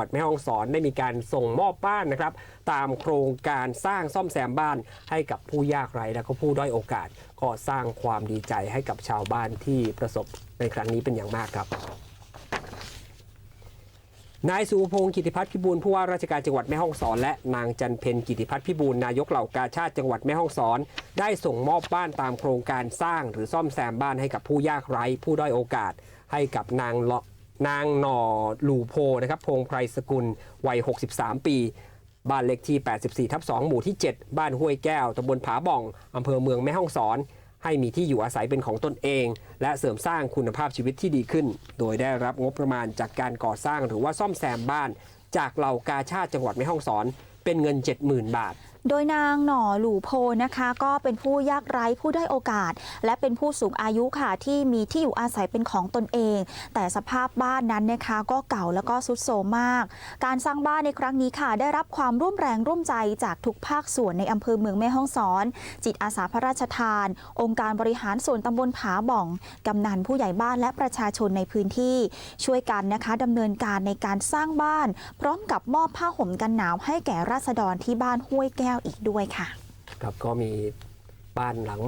วัดแม่ฮ่องสอนได้มีการส่งมอบบ้านนะครับ ตามโครงการสร้างซ่อมแซมบ้านให้กับผู้ยากไร้และก็ผู้ด้อยโอกาส ก็สร้างความดีใจให้กับชาวบ้านที่ประสบในครั้งนี้เป็นอย่างมากครับนายสุพงศ์กิติพัฒน์พิบูลผู้ว่าราชการจังหวัดแม่ฮ่องสอนและนางจันเพ็ญกิติพัฒน์พิบูลนายกเหล่ากาชาติจังหวัดแม่ฮ่องสอน ได้ส่งมอบบ้านตามโครงการสร้างหรือซ่อมแซมบ้านให้กับผู้ยากไร้ผู้ด้อยโอกาส ให้กับนางเลาะ นางหน่อหลูโพนะครับพงไพรสกุลวัย 63 ปี บ้านเลขที่ 84 ทับ 2 หมู่ที่ 7 บ้านห้วยแก้วตำบลผาบ่องอำเภอเมืองแม่ฮ่องสอน ให้มีที่อยู่อาศัยเป็นของตนเอง และเสริมสร้างคุณภาพชีวิตที่ดีขึ้น โดยได้รับงบประมาณจากการก่อสร้างหรือว่าซ่อมแซมบ้าน จากเหล่ากาชาติจังหวัดแม่ฮ่องสอน เป็นเงิน 70,000 บาท โดยนางหน่อหลู่โพนะคะ ก็เป็นผู้ยากไร้ผู้ได้อยโอกาส และเป็นผู้สูงอายุค่ะที่มีที่อยู่อาศัยเป็นของตนเอง แต่สภาพบ้านนั้นนะคะก็เก่าแล้วก็ทรุดโทรมมาก การสร้างบ้านในครั้งนี้ค่ะ ได้รับความร่วมแรงร่วมใจจากทุกภาคส่วนในอำเภอเมืองแม่ฮ่องสอน จิตอาสาพระราชทาน องค์การบริหารส่วนตำบลผาบ่องกำนันผู้ใหญ่บ้านและประชาชนในพื้นที่ช่วยกันนะคะดำเนินการในการสร้างบ้าน พร้อมกับมอบผ้าห่มกันหนาวให้แก่ราษฎรที่บ้านห้วยแก้วอีกด้วยค่ะ ครับก็มีบ้านหลัง